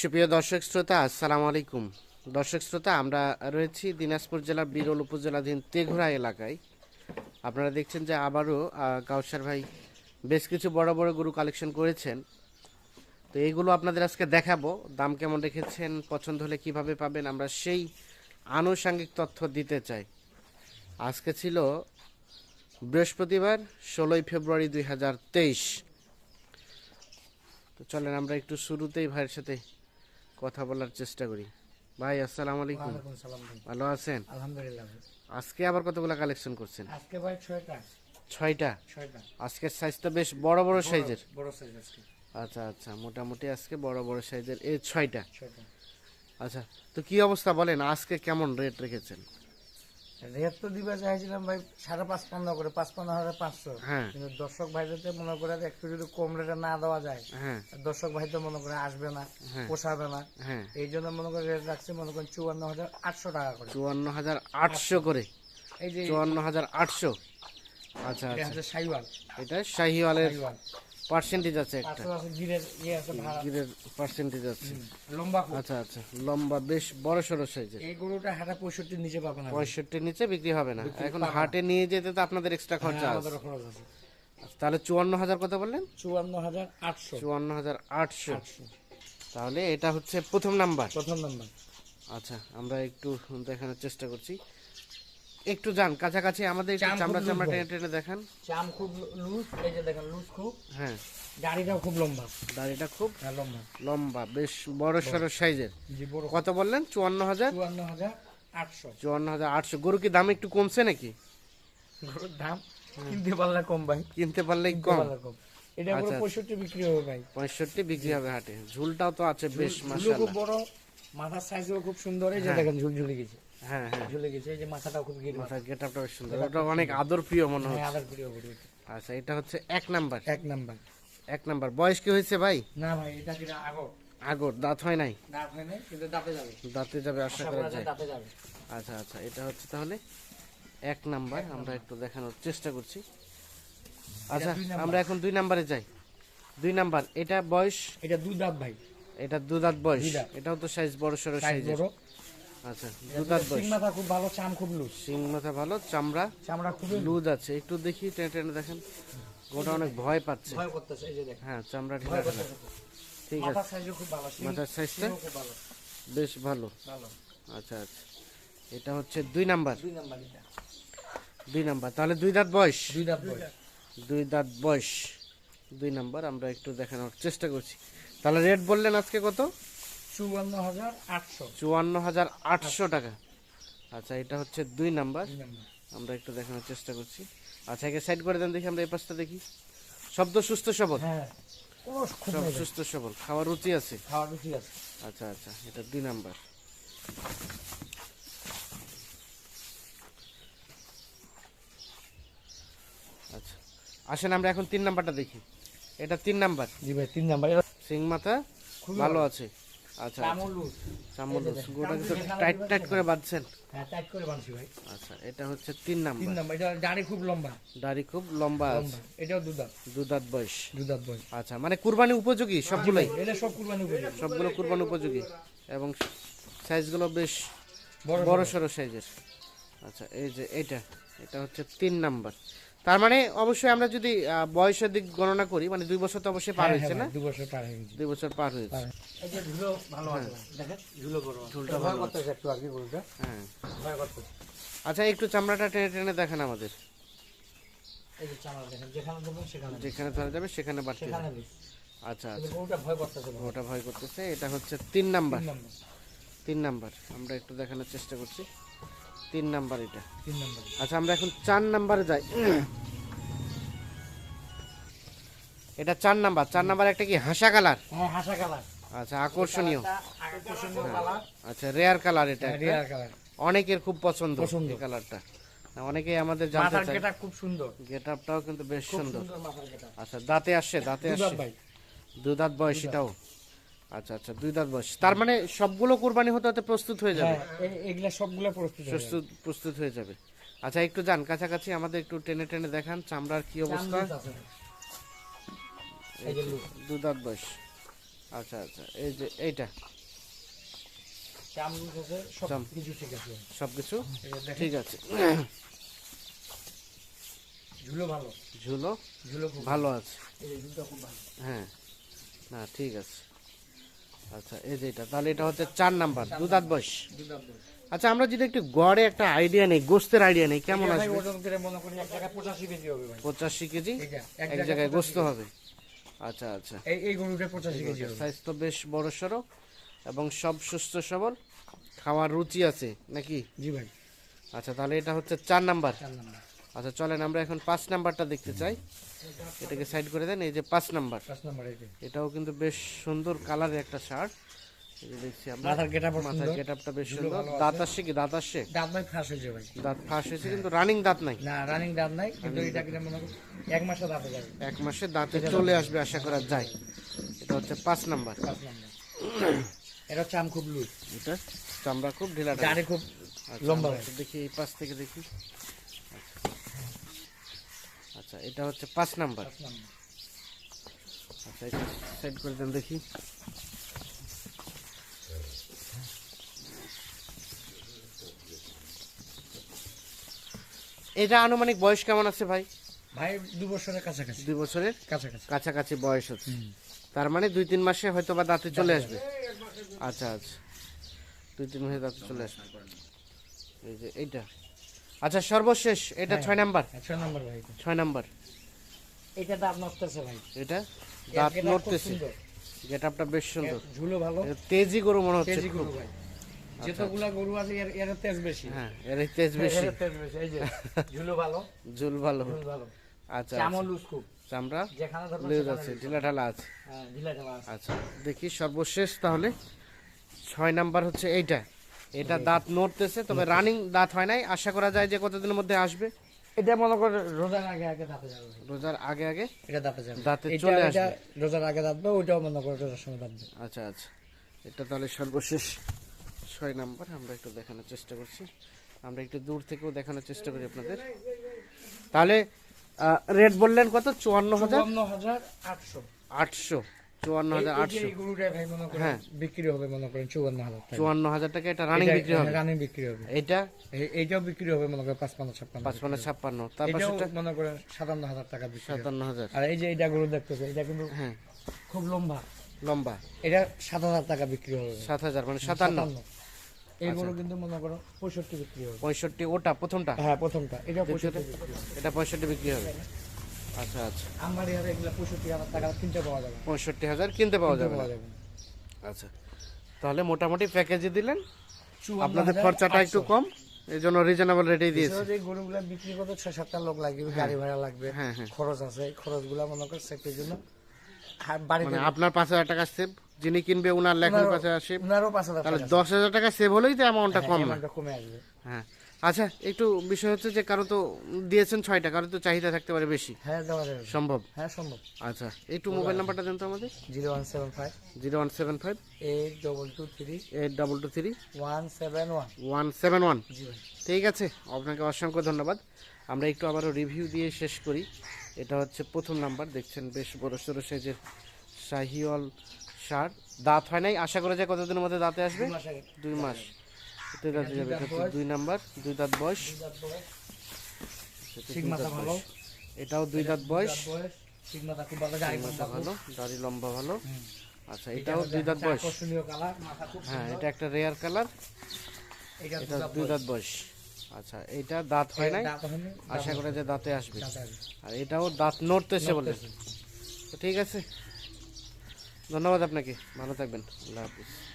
সুপ্রিয় দর্শক শ্রোতা, আসসালামু আলাইকুম। দর্শক শ্রোতা, আমরা রয়েছি দিনাজপুর জেলার বিরল উপজেলাধীন তেঘরা এলাকায়। আপনারা দেখছেন যে আবারও কাউসার ভাই বেশ কিছু বড় বড় গরু কালেকশন করেছেন। তো এইগুলো আপনাদের আজকে দেখাবো, দাম কেমন রেখেছেন, পছন্দ হলে কীভাবে পাবেন, আমরা সেই আনুষঙ্গিক তথ্য দিতে চাই। আজকে ছিল বৃহস্পতিবার, ষোলোই ফেব্রুয়ারি দুই হাজার তেইশ। তো চলেন, আমরা একটু শুরুতেই ভাইয়ের সাথে কথা বলার চেষ্টা করি। ভাই আসসালামু আলাইকুম। ভালো আছেন? আলহামদুলিল্লাহ আজকে আবার কতগুলো কালেকশন করছেন? আজকে ভাই ছয়টা। ছয়টা? ছয়টা। আজকের সাইজটা তো বেশ বড় বড় সাইজের বড় সাইজ আজকে। আচ্ছা আচ্ছা মোটামুটি আজকে বড় বড় সাইজের এই ছয়টা? ছয়টা। আচ্ছা তো কি অবস্থা বলেন? আজকে কেমন রেট রেখেছেন? রেট তো দিবা চাইছিলাম ভাই সাড়ে পাঁচ পনেরো করে পাঁচ পনেরো হাজার পাঁচশো। হ্যাঁ। কিন্তু দর্শক ভাইদের মনে করে একটু যদি কম রেটে না দেওয়া যায় হ্যাঁ। দর্শক ভাই তো মনে করে আসবে না হ্যাঁ। পোষাবে না। এই জন্য মনে করে রেট রাখছে মনে করেন চুয়ান্ন হাজার আটশো টাকা করে। চুয়ান্ন হাজার আটশো করে? এই যে চুয়ান্ন হাজার আটশো? আচ্ছা আচ্ছা। সাইওয়াল এটা শাহিওয়ালের পার্সেন্টেজ আছে একটা। গিরের ইয়ে আছে ভাড়া। গিরের পার্সেন্টেজ আছে। লম্বা আচ্ছা আচ্ছা লম্বা বেশ বড় সড়ো সাইজের এই গরুটা হাটা পঁয়ষট্টির নিচে পাবে না। পঁয়ষট্টির নিচে বিক্রি হবে না। এখন হাটে নিয়ে যেতে তো আপনাদের এক্সট্রা খরচা হ্যাঁ, আছে। খরচ আছে। তাহলে চুয়ান্ন হাজার কথা বললেন? চুয়ান্ন হাজার আটশো। চুয়ান্ন হাজার আটশো। তাহলে এটা হচ্ছে প্রথম নাম্বার। প্রথম নাম্বার। আচ্ছা আমরা একটু দেখানোর চেষ্টা করছি। একটু যান কাছাকাছি আমাদের একটু চামড়া চামড়া টেনে টেনে দেখান। চাম খুব লুজ এই যে দেখেন লুজ খুব। হ্যাঁ। গাড়িটাও খুব লম্বা। দাড়িটা খুব হ্যাঁ লম্বা। লম্বা বেশ বড় সড়ো সাইজের। জি বড়। কত বললেন? চুয়ান্ন হাজার? চুয়ান্ন হাজার আটশো। চুয়ান্ন হাজার আটশো। গরু কি দাম একটু কমছে নাকি? গরুর দাম কিনতে পারলে কম ভাই। কিনতে পারলে কম। এটা পুরো আচ্ছা, আচ্ছা। পঁয়ষট্টি বিক্রি হবে ভাই। পঁয়ষট্টি বিক্রি হবে হাটে। ঝুলটাও তো আছে বেশ মাসাল্লাহ খুব বড় মাথার সাইজও খুব সুন্দর। এই যে দেখেন ঝুল ঝুলে গেছে। হ্যাঁ হ্যাঁ। ঝুলে গেছে এই যে মাথাটাও খুব গিরি মাথার গেট আপটা বেশ সুন্দর। ওটা অনেক আদর প্রিয় মনে হ্যাঁ হচ্ছে। আদার প্রিয় গরু আচ্ছা এটা হচ্ছে এক নাম্বার। এক নাম্বার। এক নাম্বার। বয়স কি হয়েছে ভাই? না ভাই এটা কিনা আগো আগর দাঁত হয় নাই? দাঁত হয় নাই কিন্তু দাঁতে যাবে। দাঁতে যাবে আশা আশা করা করা যায় যায়। দাঁতে যাবে। আচ্ছা আচ্ছা এটা হচ্ছে তাহলে এক নাম্বার। আমরা একটু দেখানোর চেষ্টা করছি। আচ্ছা আমরা এখন দুই নাম্বারে যাই। দুই নাম্বার এটা বয়স? এটা দুই দাঁত ভাই। এটা দু দাঁত বয়স। এটাও তো সাইজ বড় সড়ো সাইজ বড়। আচ্ছা দু দাঁত বয়স মাথা খুব ভালো চাম খুব লুজ সিং মাথা ভালো চামড়া চামড়া খুবই লুজ আছে। একটু দেখি টেনে টেনে দেখেন। গোটা অনেক ভয় পাচ্ছে। ভয় করতেছে এই যে দেখেন। হ্যাঁ চামড়া ঢিলা করতেছে ঠিক আছে। মাথার সাইজও খুব ভালো মাথার সাইজটা খুব ভালো। বেশ ভালো। ভালো। আচ্ছা আচ্ছা। এটা হচ্ছে দুই নাম্বার। দুই নাম্বার এটা। দুই নাম্বার। তাহলে দুই দাঁত বয়স? দুই দাঁত বই দুই দাঁত বয়স। দুই নাম্বার আমরা একটু দেখানোর চেষ্টা করছি। তাহলে রেট বললেন আজকে কত? চুয়ান্ন হাজার আটশো। চুয়ান্ন হাজার আটশো টাকা। আচ্ছা এটা হচ্ছে দুই নাম্বার। আমরা একটু দেখানোর চেষ্টা করছি। আচ্ছা একে সাইড করে দেন দেখি আমরা এই পাশটা দেখি। শব্দ সুস্থ সবল। হ্যাঁ কোনো খুব সব সুস্থ সবল। খাওয়ার রুচি আছে। খাওয়ার বেশি আছে। আচ্ছা আচ্ছা এটা দুই নাম্বার। আচ্ছা আসেন আমরা এখন তিন নাম্বারটা দেখি। এটা তিন নাম্বার। জি ভাই তিন নাম্বার। সিং মাথা ভালো। আছে। আচ্ছা দেখেন, গোটা কিন্তু টাইট টাইট করে বাঁধছেন? হ্যাঁ টাইট করে বানছি ভাই। আচ্ছা এটা হচ্ছে তিন তিন নাম্বার নাম্বার এটা দাড়ি খুব লম্বা। দাড়ি খুব লম্বা আছে। এটাও দু দাঁত দু দাঁত বয়স। দু দাঁত বই আচ্ছা মানে কুরবানি উপযোগী সবগুলোই? এটা সব কুরবানি উপযোগী। সবগুলো কুরবানি উপযোগী। এবং সাইজগুলো বেশ বড় বড় সড়ো সাইজের। আচ্ছা এই যে এটা এটা হচ্ছে তিন নাম্বার। তার মানে অবশ্যই আমরা যদি বয়সের দিক গণনা করি মানে দুই বছর তো অবশ্যই পার হ্যাঁ, হয়েছে হ্যাঁ না? ভাই, দু বছর পার হয়ে গেছে। দুই বছর পার হয়েছে। এই যে ঝুলো ভালো আছে দেখেন? ঝুলো বড় ঝুলটা ভালো ভয় করতেছে একটু আগে গরুটা হ্যাঁ। ভয় করতেছে। আচ্ছা একটু চামড়াটা টেনে টেনে দেখেন আমাদের। এই যে চামড়া দেখেন যেখানে দেবেন সেখানে যেখানে ধরা যাবে সেখানে বাড়তে সেখানে। আচ্ছা আচ্ছা। গরুটা ভয় করতেছে। ওটা ভয় করতেছে এটা হচ্ছে তিন নাম্বার। তিন নাম্বার। তিন নাম্বার। আমরা একটু দেখানোর চেষ্টা করছি। তিন নাম্বার এটা। তিন নাম্বার। আচ্ছা আমরা এখন চার নাম্বারে যাই। এটা চার নাম্বার চার নাম্বার একটা কি হাসা কালার? হ্যাঁ হাসা কালার। আচ্ছা আকর্ষণীয়। আকর্ষণীয় আচ্ছা রেয়ার কালার এটা। Rare colour. অনেকের খুব পছন্দ। এই কালারটা। অনেকেই আমাদের জানতে মাথার চায়। খুব সুন্দর। গেট আপটাও কিন্তু বেশ সুন্দর। আচ্ছা দাঁতে আসছে দাঁতে আসছে। ভাই। দু দাঁত বয়স এটাও আচ্ছা আচ্ছা দুই দাঁত বয়স। তার মানে সবগুলো কুরবানি হতে হতে প্রস্তুত হয়ে যাবে? হ্যাঁ এগুলা সবগুলো প্রস্তুত প্রস্তুত হয়ে যাবে। আচ্ছা একটু যান কাছাকাছি আমাদের একটু টেনে টেনে দেখান চামড়ার কি অবস্থা? চামড়া এই যে লুক। দু বয়স। আচ্ছা আচ্ছা এই যে এইটা। সব কিছু ঠিক আছে। ঝুলো ভালো। ঝুলো? ঝুলো ভালো আছে। হ্যাঁ। না ঠিক আছে। আচ্ছা এই যে এটা। তাহলে এটা হচ্ছে চার নাম্বার দুধাত বয়স। আচ্ছা আমরা যদি একটু গড়ে একটা আইডিয়া নেই গোস্তের আইডিয়া নেই কেমন আসবে? কেজি হবে পঁচাশি কেজি? এক জায়গায় গোস্ত হবে। আচ্ছা আচ্ছা। এই এই গরুটা পঁচাশি কেজি সাইজ তো বেশ বড় সড়ো এবং সব সুস্থ সবল খাওয়ার রুচি আছে নাকি? জি ভাই। আচ্ছা তাহলে এটা হচ্ছে চার নাম্বার। আচ্ছা চলেন আমরা এখন পাঁচ নাম্বারটা দেখতে চাই। এটাকে সাইড করে দেন এই যে পাঁচ নাম্বার। পাঁচ নাম্বার এটাও কিন্তু বেশ সুন্দর কালারের একটা শার্ট। দেখছি আমরা মাথার মাথার পছন্দ গেট আপটা বেশ সুন্দর। দাঁত আসছে কি? দাঁত আসছে? দাঁত ভাই ফাঁস হয়েছে ভাই। দাঁত ফাঁস হয়েছে কিন্তু রানিং দাঁত নাই। না রানিং দাঁত নাই কিন্তু এটা কিনে মনে করি এক মাসে দাঁতে যাবে। এক মাসে দাঁতে চলে আসবে আশা করা যায়। এটা হচ্ছে পাঁচ নাম্বার। পাঁচ নাম্বার। এটা চাম খুব লুজ। এটা চামড়া খুব ঢিলা গাড়ি খুব লম্বা দেখি এই পাশ থেকে দেখি। আচ্ছা। আচ্ছা এটা হচ্ছে পাঁচ নাম্বার। আচ্ছা এটা সাইড করে দেন দেখি। এটা আনুমানিক বয়স কেমন আছে ভাই? ভাই দু বছরের কাছাকাছি। দুই বছরের? কাছাকাছি। কাছাকাছি বয়স হচ্ছে তার মানে দুই তিন মাসে হয়তো বা দাঁতে চলে আসবে। আচ্ছা আচ্ছা। দুই তিন মাসে দাঁতে চলে আসবে। এই যে এইটা। আচ্ছা সর্বশেষ এটা হ্যাঁ। ছয় নাম্বার? ছয় নাম্বার ভাই এটা। ছয় নাম্বার। এটা দাঁত নড়তেছে ভাই। এটা? দাঁত গেটা নড়তেছে। গেট আপটা বেশ সুন্দর। ঝুলো ভালো। তেজি গরু মনে হচ্ছে তেজি গরু ভাই। যতগুলা গরু আছে এর এর তেজ বেশি। হ্যাঁ এর তেজ বেশি। এর তেজ বেশি। এই যে ঝুলো ভালো। ঝুল ভালো। ঝুল ভালো। আচ্ছা চামও লুজ খুব। চামড়া? যেখানে আছে ঢিলা ঢালা আছে। হ্যাঁ ঢিলা ঢালা আছে। আচ্ছা দেখি সর্বশেষ তাহলে। ছয় নাম্বার হচ্ছে এইটা। এটা দাঁত নড়তেছে তবে রানিং দাঁত হয় নাই। আশা করা যায় যে কতদিনের মধ্যে আসবে। এটা মনে করে রোজার আগে আগে দাঁতে যাবে রোজার আগে আগে এটা দাঁতে যাবে। দাঁতে চলে আসবে। রোজার আগে দাঁতবে ওইটাও মনে করে রোজার সময় দাঁতবে। আচ্ছা আচ্ছা। এটা তাহলে সর্বশেষ। ছয় নাম্বার আমরা একটু দেখানোর চেষ্টা করছি। আমরা একটু দূর থেকেও দেখানোর চেষ্টা করি আপনাদের। তাহলে রেট বললেন কত? চুয়ান্ন হাজার? আটশো। আটশো। চুয়ান্ন হাজার আটশো। হ্যাঁ। বিক্রি হবে মনে করেন চুয়ান্ন হাজার চুয়ান্ন হাজার টাকা এটা রানিং বিক্রি হবে? রানিং বিক্রি হবে। এইটা এই- এইটাও বিক্রি হবে মনে করেন পাঁচপান্ন ছাপ্পান্ন পাঁচপান্ন ছাপ্পান্ন। তারপর সেটা? মনে করেন সাতান্ন হাজার টাকা সাতান্ন হাজার। আর এই যে এটা গরু দেখতেছে এটা কিন্তু হ্যাঁ। খুব লম্বা। লম্বা। এটা সাত হাজার টাকা বিক্রি হবে। সাত হাজার মানে সাতান্ন। এই গরু কিন্তু মনে করো পঁয়ষট্টি বিক্রি হবে। পঁয়ষট্টি ওটা প্রথমটা? হ্যাঁ প্রথমটা। এটা পঁয়ষট্টি এটা পঁয়ষট্টি বিক্রি হবে। আচ্ছা আচ্ছা। আমার হারে এগুলা পঁয়ষট্টি হাজার টাকা কিনতে পাওয়া যাবে। পঁয়ষট্টি হাজার কিনতে পাওয়া যাবে। আচ্ছা। তাহলে মোটামুটি প্যাকেজে দিলেন। আপনাদের খরচাটা একটু কম। এই জন্য রিজনেবল রেটেই দিয়েছে। যে গরুগুলা বিক্রি করতে ছয় সাতটা লোক লাগবে গাড়ি ভাড়া লাগবে হ্যাঁ, হ্যাঁ। খরচ আছে। খরচগুলা মনে করে সেফটির জন্য বাড়িতে মানে আপনার পাঁচ হাজার টাকা সেভ যিনি কিনবে উনার লেখার পাঁচ হাজার সেভ উনারও পাঁচ হাজার তাহলে দশ হাজার টাকা সেভ হলেই তো অ্যামাউন্টটা কম কমে আসবে। হ্যাঁ। আচ্ছা একটু বিষয় হচ্ছে যে কারও তো দিয়েছেন ছয়টা কারও তো চাহিদা থাকতে পারে বেশি। হ্যাঁ দেওয়া যাবে। সম্ভব? হ্যাঁ সম্ভব। আচ্ছা একটু মোবাইল নাম্বারটা দেন তো আমাদের। Zero one seven five. Zero one seven five. Eight double two three. Eight double two three. One seven one. One seven one. ঠিক আছে আপনাকে অসংখ্য ধন্যবাদ। আমরা একটু আবারও রিভিউ দিয়ে শেষ করি। এটা হচ্ছে প্রথম নাম্বার দেখছেন বেশ বড় সড়ো সাইজের শাহিওয়াল সার। দাঁত হয় নাই? আশা করা যায় কতদিনের মধ্যে দাঁতে আসবে? দুই মাস। দুই দাঁতে যাবে দুই নাম্বার দুই দাঁত বয়স। এটাও দুই দাঁত বয়স। ভালো দাড়ি লম্বা ভালো আচ্ছা এটাও দুই দাঁত বয়স। হ্যাঁ এটা একটা রেয়ার কালার এটা দুই দাঁত বয়স। আচ্ছা এটা দাঁত হয় নাই? আশা করে যে দাঁতে আসবে। আর এটাও দাঁত নড়তেছে বলে। ঠিক আছে। ধন্যবাদ আপনাকে। ভালো থাকবেন। আল্লাহ হাফিজ।